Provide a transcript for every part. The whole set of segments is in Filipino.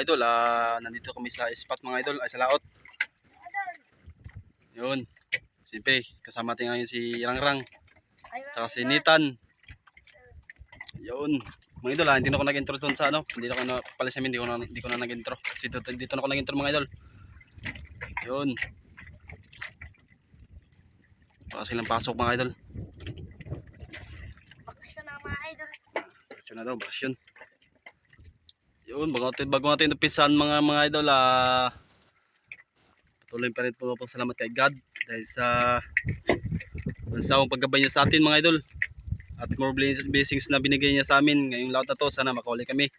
mga idol, ah, nandito kami sa spot mga idol, ay sa laot. Yun. Siyempre, kasama natin ngayon si Rangrang, tsaka si Nitan. Yun. Mga idol, ah, hindi na ako nag-intro doon sa ano, hindi na ako na, pala sa amin, hindi ko na, hindi ko na nag-intro. Kasi dito, dito na ako nag-intro mga idol. Yun. Baka silang pasok mga idol. Bakasyon na mga idol. Ito na daw, bakasyon. Yun, bago natin, bago natin umpisan mga mga idol, ah, patuloy pa rin po po salamat kay God dahil sa sa paggabay niya sa atin mga idol. At more blessings na binigay niya sa amin ngayong lahat na to, sana makauli kami.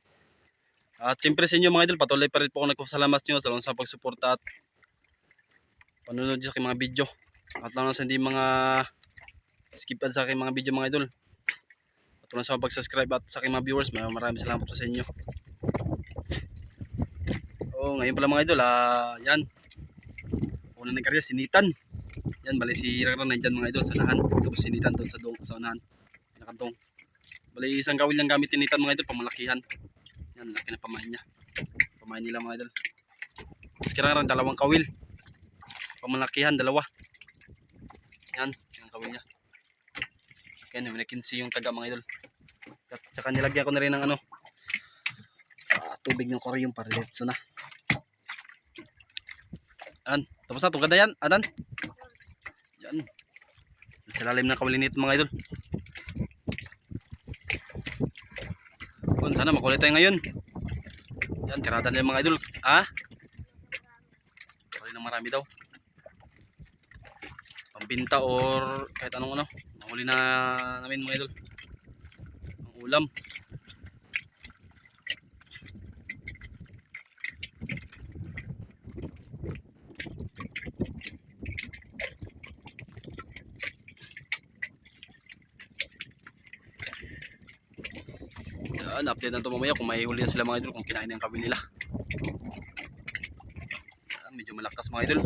At siyempre sa inyo mga idol, patuloy pa rin po ako nagpasalamat nyo sa pagsuporta at panunod sa aking mga video. At lang sa hindi mga skip ad sa aking mga video mga idol. Patuloy sa pag-subscribe at sa aking mga viewers. Maraming salamat po sa inyo. Ngayon pala mga idol, ah, yan. Una ng karya, sinitan. Yan, bali si Rara nandyan mga idol sa unahan. Tapos sinitan doon sa, dong, sa unahan. Nakadong. Bali isang gawil lang gamit ni Nitan mga idol, pamalakihan. Yan, laki na pamahin niya. Pamahin nila mga idol. Tapos kailangan dalawang kawil. Pamalakihan, dalawa. Yan, yung kawil niya. Kaya may nakinsi yung taga mga idol. At saka nilagyan ko na rin ng ano, ah, tubig ng koryong para diretso na. Ayan, tapos na, tugad na yan, adan. Yan. Sa lalim ng kawalin nito mga idol. Kung sana makulit tayo ngayon. Yan, tirada yung mga idol. Ha? Kawalin ng marami daw. Pambinta or kahit anong ano. Mahuli na namin mga idol. Ang ulam. Yan, update na mamaya kung may huli na sila mga idol kung kinain na yung kawin nila. Yan, medyo malakas mga idol.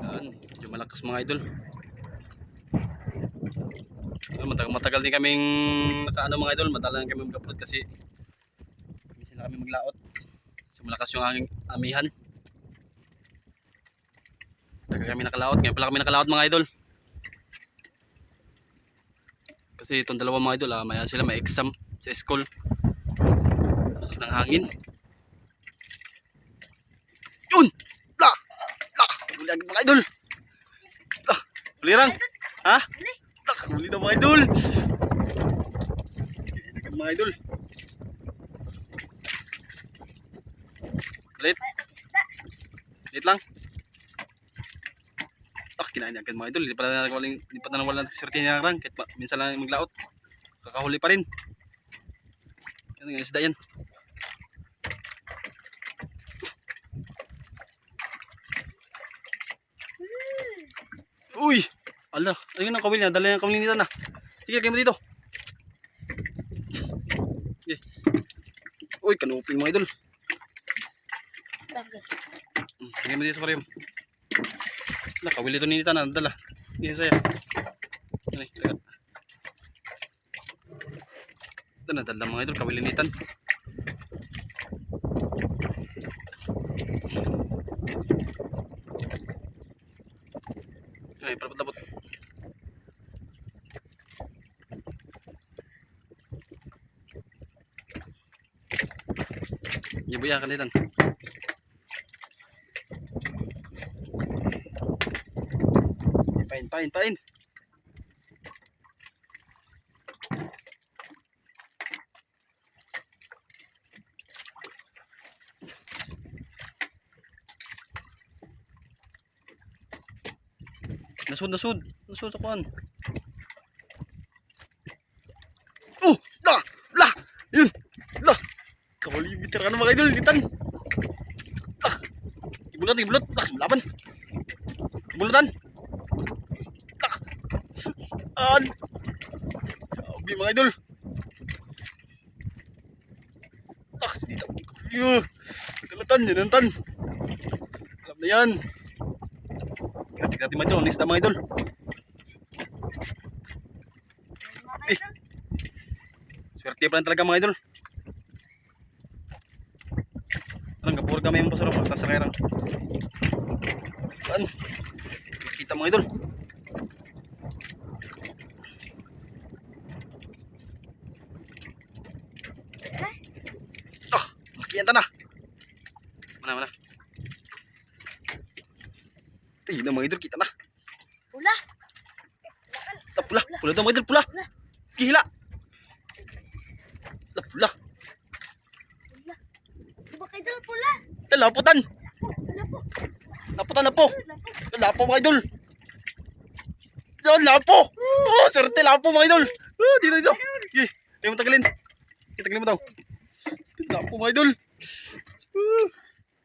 Yan, medyo malakas mga idol. Yan, matagal, matagal din kaming nakaano mga idol, matagal din kami mag-upload kasi minsan na kami maglaot. So malakas yung aming amihan. Tagal kami nakalaot, ngayon pala kami nakalaot mga idol. Kasi itong dalawang mga idol, ah, may, sila may exam sa school. Lakas ng hangin. Yun! La! La! Huli agad mga idol! La! Huli rang! Ha? La! Huli na mga idol! Agad mga idol. Ulit, Isda. ulit lang. Kinain agad mga idol. Hindi pa na nawalan, hindi pa na nawalan swerte niya rang. Kahit pa, minsan lang maglaot. Kakahuli pa rin. Yan ang isda yan. Uy! Ala, ayun ang kawil niya. Dala yung kawil nito na. Sige, lagyan mo dito. Sige. Uy, kanuping mga idol. Tagal. Hmm, mo dito sa karim. Ala, kawil ito ni Nita na. Dala. Dito sa'yo. Ay, lagat. Na, dala mga idol. Kawil ni Nitan. Ay, palapot-lapot. Ibuya ka Nitan. Pain, pain. Nasud, nasud. Nasud sa kuan. Oh! Da! La! Yun! La! Kawali bitter ka na mga idol. Litan! La! Ibulat, ibulat. La! Laban! Ibulatan! La! An! Sabi mga idol. Ah, dito. Yuh! Kalatan, yan ang tan. Alam na yan. Tingnan natin mga idol, ang lista mga idol. Mga idol. Swerte pa lang talaga mga idol. Parang kapur kami yung basura pagtas sa kairang. Saan? Kita mga idol. Ah, makiyan ta na. Mana mana. Tingnan na mga idol, kita na. Pula. Ah, pula, pula daw mga idol, pula. Pula. Gihila. Ah, pula. Pula. Di ba kayo dal pula? Laputan. Wala po. Laputan na po. Wala po. Lapo mga idol. Yan, lapo. Oh, serte lapo mga idol. Oh, dito, dito. Gi, ayaw mo tagalin. Tagalin mo daw. Lapo mga idol. Uh,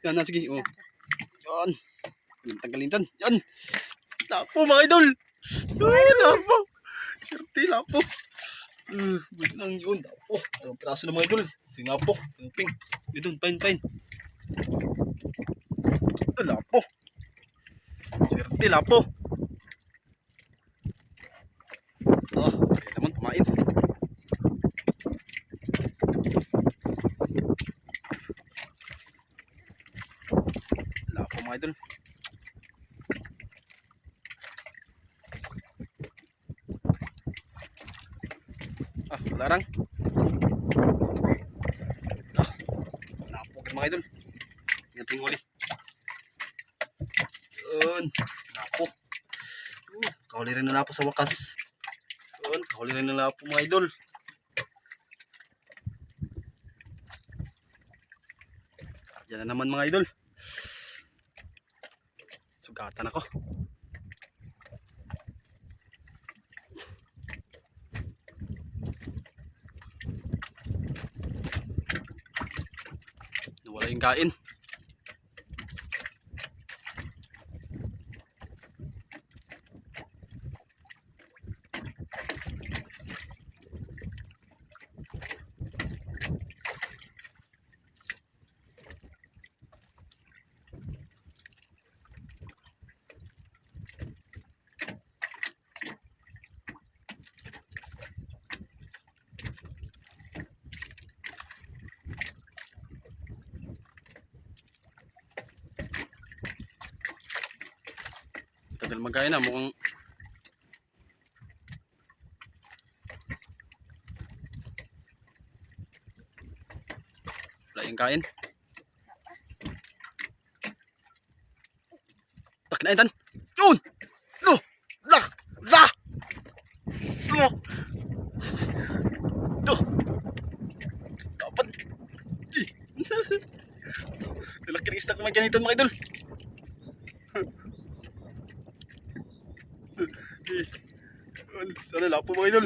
yan na, sige. Oh. Yan. Yan, tagalin tan. Yan. Lapo mga idol. Oh, lapo. Serte lapo. Uh, wait lang yun. Lapo. Dalawang piraso na mga idol. Lapo. Ping. Dito, pain, pain. Ah, Lapo. Swerte, lapo. Oh, kaya naman kumain. Lapo mga idol. Ah, larang. Lapo ka mga idol. Ito huli. Yun. Lapo. Uh, kahuli rin na lapo sa wakas. Yun. Kahuli rin na lapo mga idol. Yan na naman mga idol. Sugatan ako. Nawala yung kain. Tagal magkaya na mukhang wala yung kain. Tak na tan. Yun! Lo! La! La! Lo! To! Dapat! Ih! Lalaki ng istak naman ganito mga idol. Yun, Sana lapo mga idol.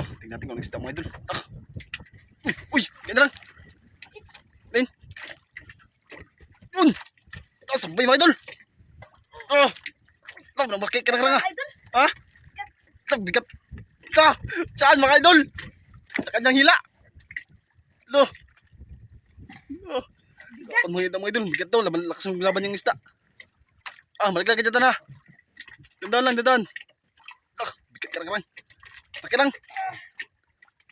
Ah, tingnan natin kung anong isda mga idol. Ah. Uy, uy, ganda lang. Lin. Yun. Ah, sabay mga idol. Ah. Ah, nang bakit ka na Idol. Ha? Ang bigat. Sa, saan mga idol? Sa kanyang hila. Lo. Lo. Dapat mga mga idol, bigat daw, laban lakas ng laban yung isda. Ah, malaglag ka dyan na. Dandan lang, dandan. Ah, bigat ka lang Laki lang.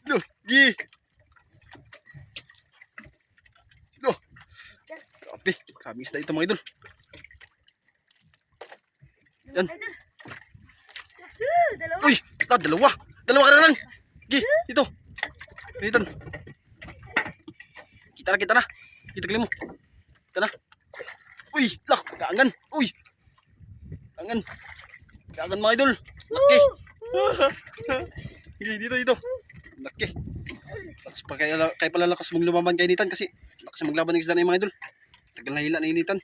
Lo, gi. Lo. Grabe, grabe isda ito mga idol. Yan. Uy, ah, dalawa. Dalawa ka na lang. Gi, dito. Dito. Kita na, kita na. Kita kali. Kita na. Uy, lah, kaangan. Uy. Kaangan. Kaangan mga idol. Laki. Gi, dito, dito. Laki. Lakas pa kaya, kaya pala lakas mong lumaban kay Nitan kasi lakas maglaban ng isda na yung mga idol. Tagal na hila na yung Nitan.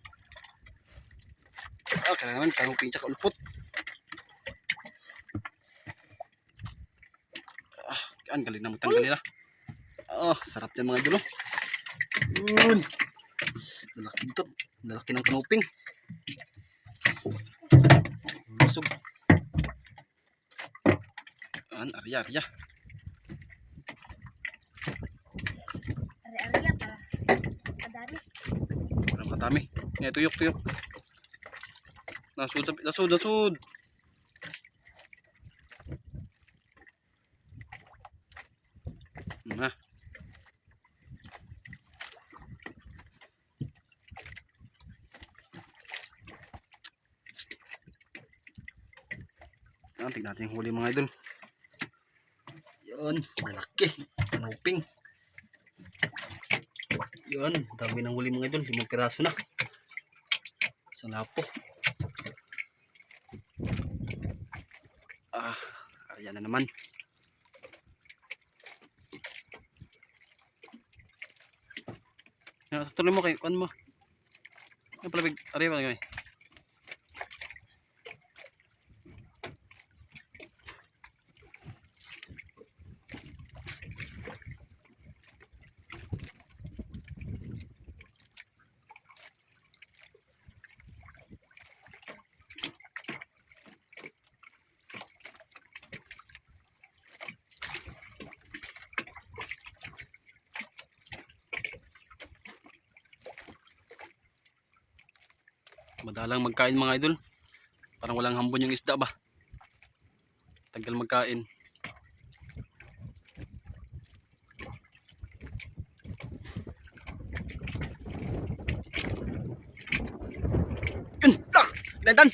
Ah, kaya naman, kanguping tsaka ulpot. Yan, galing na magtanggal nila. Sarap yan mga idol. Yun. Lalaki dito. Lalaki ng kanuping. Lusog. Yan, arya, arya. Yan para. Kadami. Parang katami. Yan, tuyok, tuyok. Nasud, nasud, nasud. Na. Yan, tignan natin huli mga idol. Yun, malaki. Kanuping. Yun, dami ng huli mga idol. Limang piraso na. Sa lapo. Ah, ayan na naman. Yan, tuloy mo kay kuan mo. Yan pala big, ari pa kay. Magkain mga idol. Parang walang hambon yung isda ba. Tagal magkain. Yun! Ah! Lendan!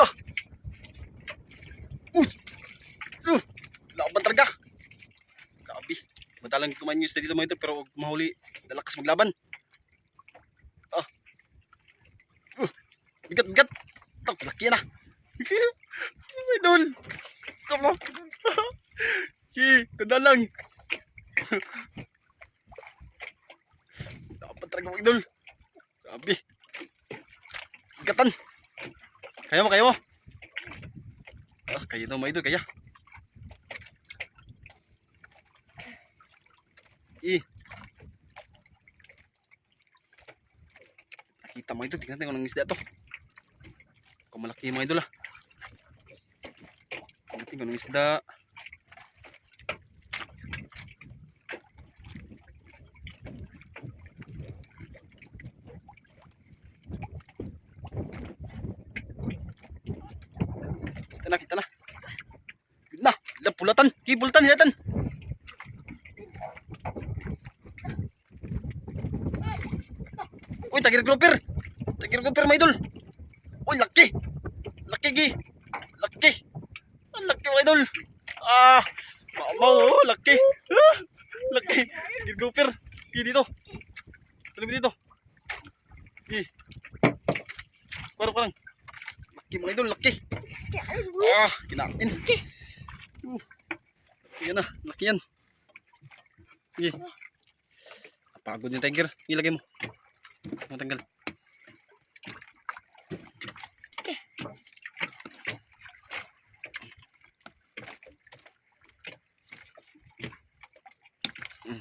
Ah! Uy! Uh! Laban talaga! Grabe. Madalang kumain yung isda dito mga idol pero mahuli. Lalakas maglaban. Lang. बुलतन की बुलतन रेतन tiger. Ilagay mo. Matanggal. Mm.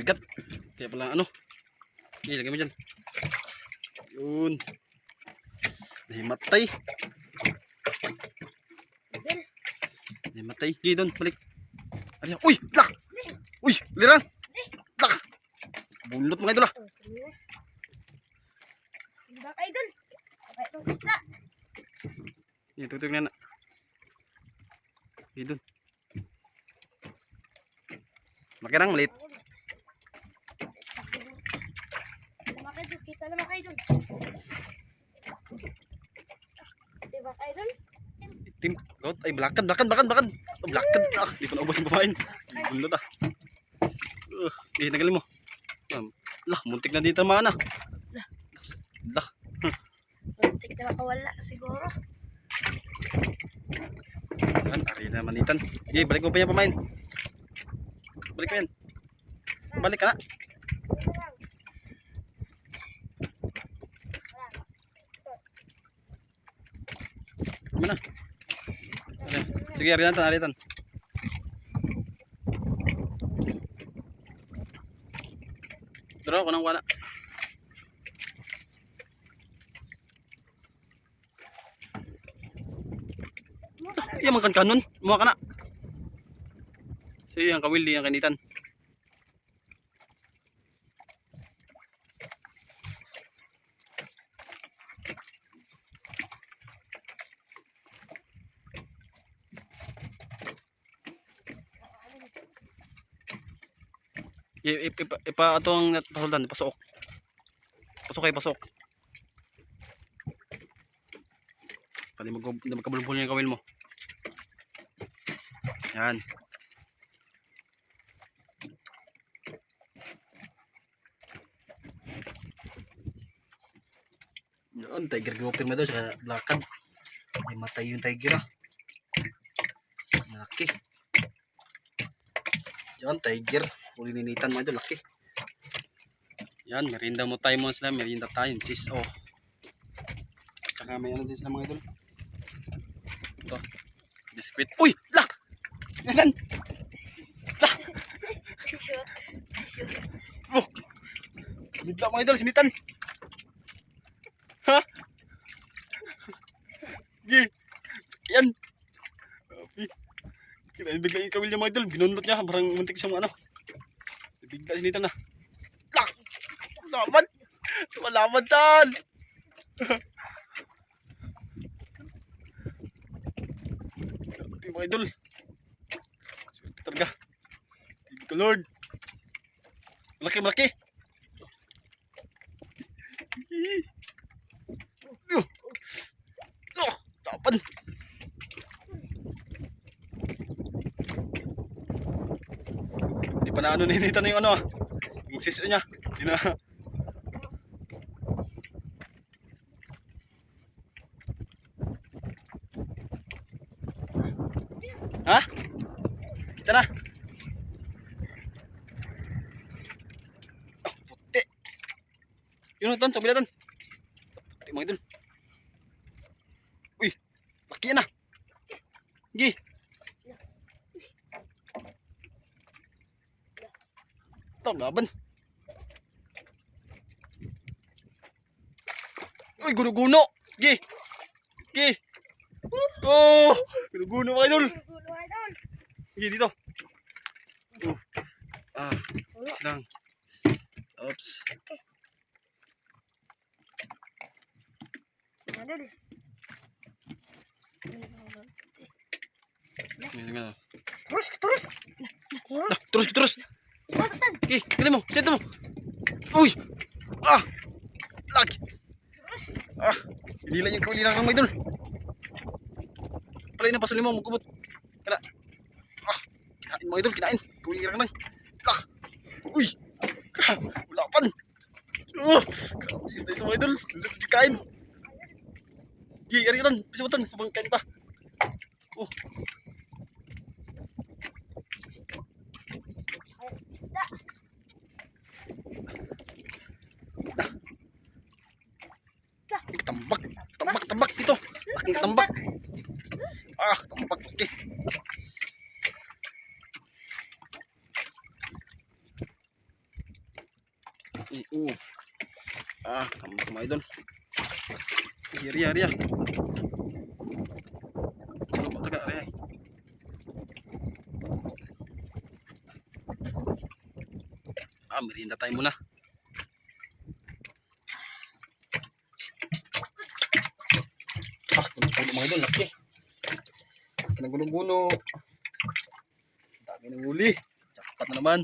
Bigat. Kaya pala ano. Sige, lagay mo dyan. Yun. Nahimatay. Nahimatay. Sige doon, balik. Uy! Lak! Uy! Lirang! Lak! Bunot mga idol ah. Diba ka idol? Baka itong isda. Yan, tutok na na. Sige doon. Makirang malit. Diba ka idol? Kita ka idol. Diba ka idol? Itim. Ay, balakad, balakad. Oh, balakad. Ah, di ko na ubos yung pamain. Bunot ah. Eh, tagalin mo. Um, lah, muntik na dito mana. Lah. Muntik na makawala siguro. Yan, ari na manitan. Sige, balik mo pa yan pamain. Balik mo yan. Balik ka na. Sige lang. Ano na? Sige, ari natin. Pero ako nang wala. Iya man kan kanon, mo ka na. Sige, ang kawili ang kanitan. Ipa, ipa ito ang pasuldan, pasok. Pasok kayo, pasok. Pwede mag magkabulbul yung kawil mo. Yan. Yun, tiger grouper mo daw sa lakad. May matay yung tiger ah. Laki. Yan, tiger. Ulininitan mo ito, laki. Yan, merinda mo tayo mo sila. Merinda time, sis. Oh. Tsaka may ano din sila mga idol. Ito. Biscuit. Uy! Lak! Yan! Shoot. Shoot. Oh! Sinita mga idol, sinitan. Ha? Gi. Yan. Kaya bigla yung kawil niya mga idol. Binunot niya. Parang muntik siyang ano. Bigla sinitan na. Lak! Laban! Malaban tan! Grabe mga idol. Swerte talaga. Thank Lord. Malaki, malaki. Oh, oh, laban. Di pa na yung ano. Yung siso niya. Na. Ha? Kita na. Ah, puti. Yun na ton, ton. Puti mga idol. Uy, laki yan ah. Gi. Ito, laban. Uy, guno-guno. Gi. Gi. Oh, guno-guno mga idol. Gulo, idol. Gi, dito. Oh. Ah, silang. Oops. Idol. Ngayon nga. Terus, terus. Terus. Ah, terus, terus. Basta. Gi, kali mo. Sento mo. Uy. Ah. Lagi. Terus. Ah, hindi lang yung kaulilang ng mga idol. Palay na pasuli mo, magkubot. Mga idol, kinain. Kaulilang lang. Ah, uy. Ah, wala pan. Oh, kapis na ito mga idol. Sa kain. Gi, ari yan. Pisutan, habang kain pa. Oh, Isda. ay, tambak. Tambak, tambak dito. Laking tambak. Ah, tambak. Okay. Uh. Ah, tambak mga idol. Ari, ari, ari. Ano ba taga, ari, ay. Ah, merinda tayo muna. Ah, gulo-gulo mga idol, laki. Laki ng gulo-gulo. Dami ng huli. Jackpot na naman.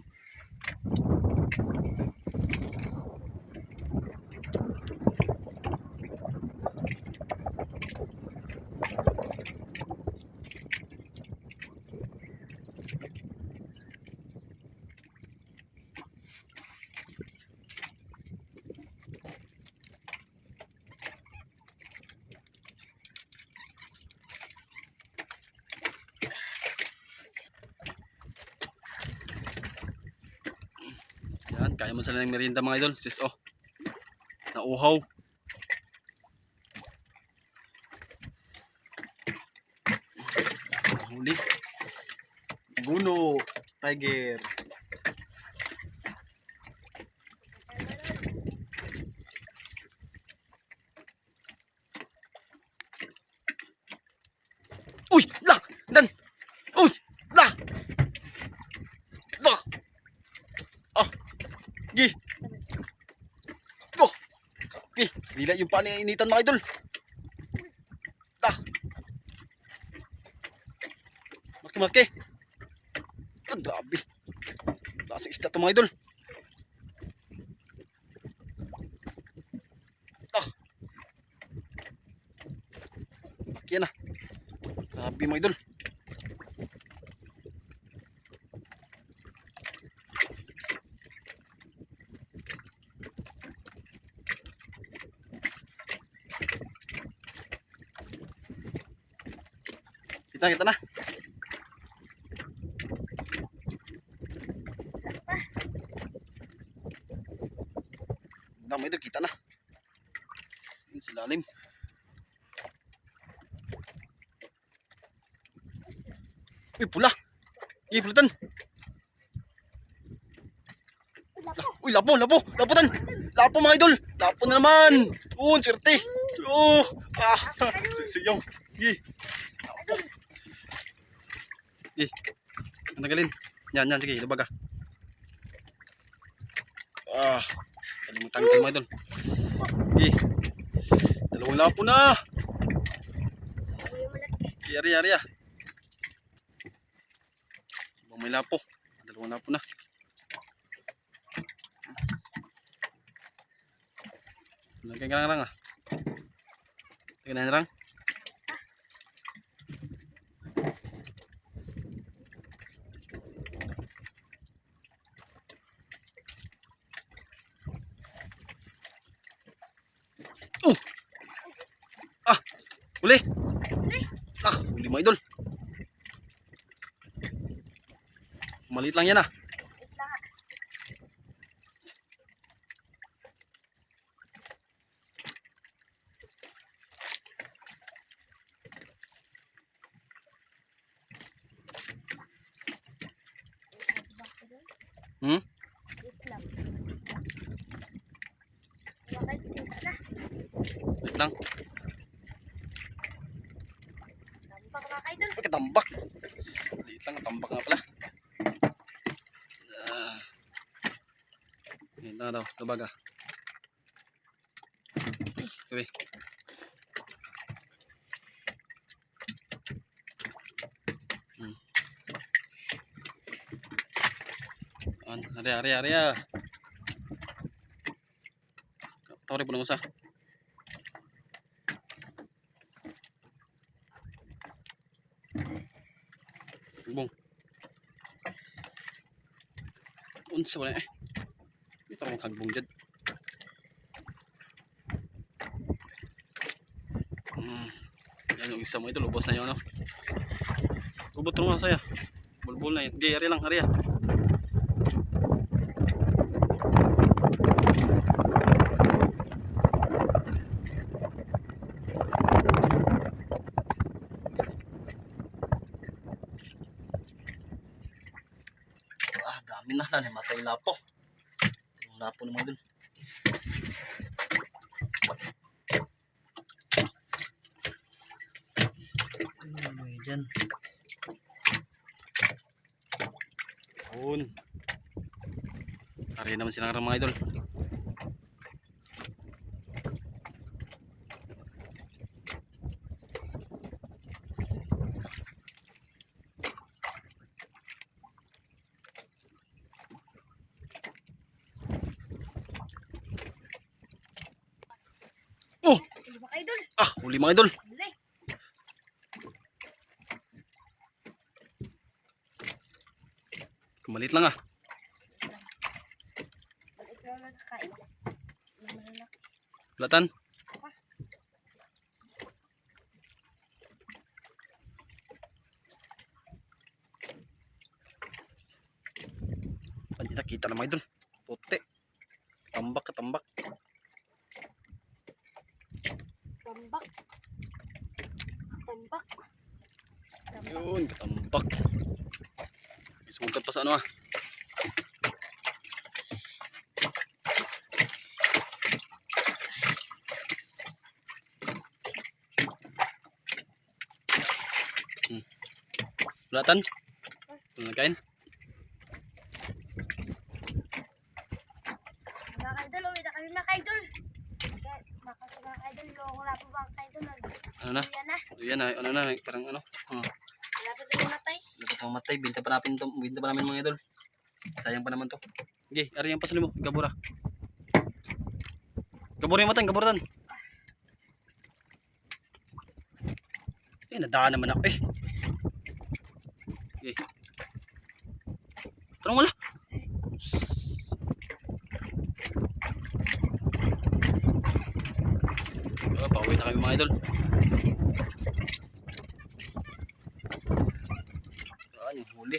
Yan, kaya mo sila ng merienda mga idol. Sis, oh. Nauhaw. Huli. Guno. Tiger. paano initan mga idol. Ah. Maki-maki. Ah, grabe. Lasing isda to mga idol. Ah. Maki na. Ah. Grabe mga idol. Kita kita na. Dami ito kita na. Yun si lalim. Uy, pula. Uy, pulutan. Uy, lapo, lapo. Laputan. Lapo mga idol. Lapo na naman. Oo, swerte. Oo. Ah, siyaw. Gi. Ang tagalin. Yan, yan. Sige, labag ah. Ah, kalimutan ko mga idol. Gi. Dalawang lapo na. Malaki. Yari, yari ah. Ibang may lapo. Dalawang lapo na. Lagay ka lang ah. Lagay na lang. Oh! Ah! Uli! Ah, huli mga idol. Maliit lang yan ah. Wait lang ah. Hmm? Wait lang. Bakit kita na? Maliit lang. Tambak mga kaidol. Ay, katambak. Maliit lang, katambak nga pala. Ah. Yan na daw, labag ah. Gabi. Hmm. Ari, ari, ari ah. Tawari po ng usa. Bong. Unsa wala eh. Ito ang. Hmm. Yan yung isa mo ito. Lubos na yun. No? Rin nga saya. Bulbul na yun. Di, ari lang. Ari. Ah, dami Nanimatay lapo. Yung lapo naman dun. Ano yun dyan? Yun. Ari naman silang mga idol. Huli mga idol. Kumalit lang ah. Balik na lang kakain. Ano na lang. Bulatan. Panita kita na mga idol. Puti. Tambak ka tambak. Tambak. Tambak. Tambak. Yun, katambak. Isugat pa sa ano ah. Hmm. Bulatan? Ano nagkain? Mga kaidol, uwi na kami na kaidol. Kaya, Mga mga kaidol, yung wala pa ba kaidol? Ano na? Yan na. Yan na, ano na, parang ano. Hmm. Wala pa din matay. Dapat mamatay, binta pa namin to, binta pa namin mga idol. Sayang pa naman to. Okay, ari yung pasuli mo, gabura. Gabura yung matan, gaburatan. Eh, nadaan naman ako. Eh. Eh. Tarong wala. Oh, pauwi na kami mga idol. Ayan, yung huli.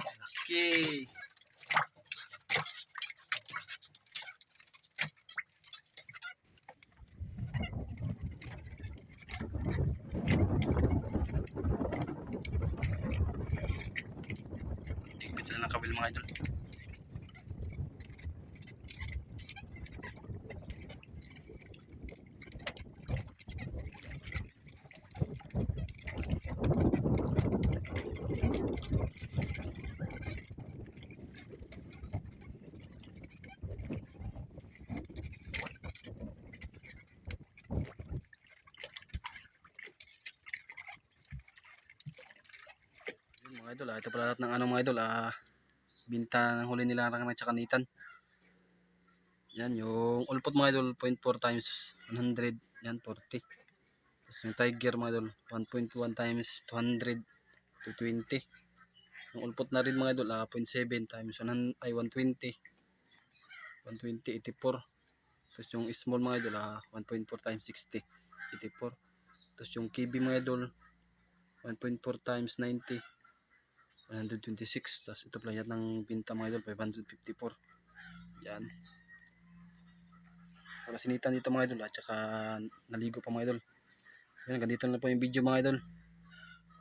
Laki. Tigpit na lang kabil mga idol. Yun, mga idol, ah, ito pala lahat ng ano mga idol, ah, binta ng huli nila ng tsaka nitan. Yan, yung ulpot mga idol, 0.4 times 100, yan, 40. Tapos yung tiger mga idol, 1.1 times 200 to 20. Yung ulpot na rin mga idol, ah, 0.7 times 100, ay 120. 120, 84. Tapos yung small mga idol, ah, 1.4 times 60, 84. Tapos yung KB mga idol, 1.4 times 90, 126 tapos ito pala yan ng binta mga idol 554 yan. Para sinitan dito mga idol at saka naligo pa mga idol. Yan ganito na po yung video mga idol